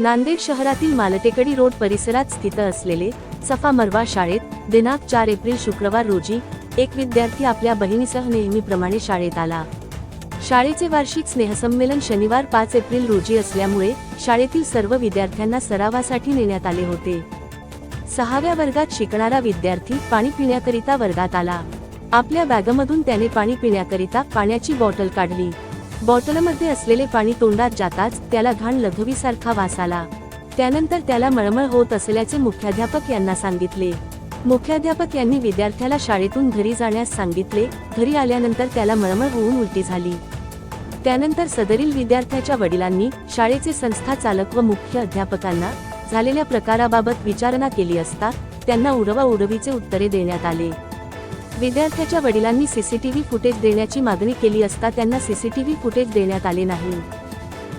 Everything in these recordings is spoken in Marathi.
नांदेड शहरातील मालटेकडी रोड परिसरात स्थित असलेले सफा मरवा शाळेत दिनांक चार एप्रिल शुक्रवार रोजी एक विद्यार्थी आपल्या बहिणीसह नेहमीप्रमाणे शाळेत आला. शाळेचे वार्षिक स्नेहसंमेलन शनिवार पाच एप्रिल रोजी असल्यामुळे शाळेतील सर्व विद्यार्थ्यांना सरावासाठी नेण्यात आले होते. सहाव्या वर्गात शिकणारा विद्यार्थी पाणी पिण्याकरिता वर्गात आला. आपल्या बॅगमधून त्याने पाणी पिण्याकरिता पाण्याची बॉटल काढली. बॉटलमध्ये असलेले पाणी तोंडात जाताच त्याला घाण लघवीसारखा वास आला. त्यानंतर त्याला मळमळ होत असल्याचे मुख्याध्यापक यांना सांगितले. मुख्याध्यापक यांनी विद्यार्थ्याला शाळेतून घरी जाण्यास सांगितले. घरी आल्यानंतर त्याला मळमळ होऊन उलटी झाली. त्यानंतर सदरील विद्यार्थ्याच्या वडिलांनी शाळेचे संस्था चालक व मुख्य अध्यापकांना झालेल्या प्रकाराबाबत विचारणा केली असता त्यांना उडवा उडवीचे उत्तरे देण्यात आले. विद्यार्थ्याच्या वडिलांनी सीसीटीव्ही फुटेज देण्याची मागणी केली असता त्यांना सीसीटीव्ही फुटेज देण्यात आले नाही.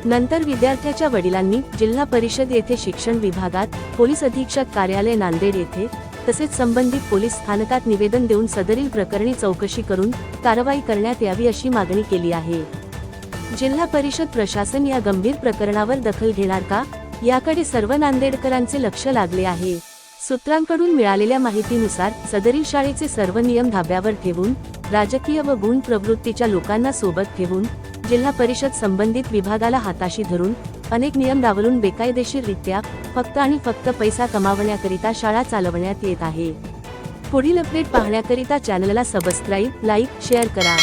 नंतर विद्यार्थ्याच्या वडिलांनी जिल्हा परिषद येथे शिक्षण विभागात पोलीस अधीक्षक कार्यालय नांदेड येथे तसेच संबंधित पोलीस स्थानकात निवेदन देऊन सदरील प्रकरणी चौकशी करून कारवाई करण्यात यावी अशी मागणी केली आहे. जिल्हा परिषद प्रशासन या गंभीर प्रकरणावर दखल घेणार का? याकडे सर्व नांदेडकरांचे लक्ष लागले आहे. सूत्रांकडून मिळालेल्या माहितीनुसार सदरील शाळेचे सर्व नियम धाब्यावर ठेवून राजकीय व गुण प्रवृत्तीच्या लोकांना सोबत ठेवून जिल्हा परिषद संबंधित विभागाला हाताशी धरून अनेक नियम डावलून बेकायदेशीररित्या फक्त आणि फक्त पैसा कमावण्याकरिता शाळा चालवण्यात येत आहे. पुढील अपडेट पाहण्याकरिता चॅनलला सबस्क्राईब लाईक शेअर करा.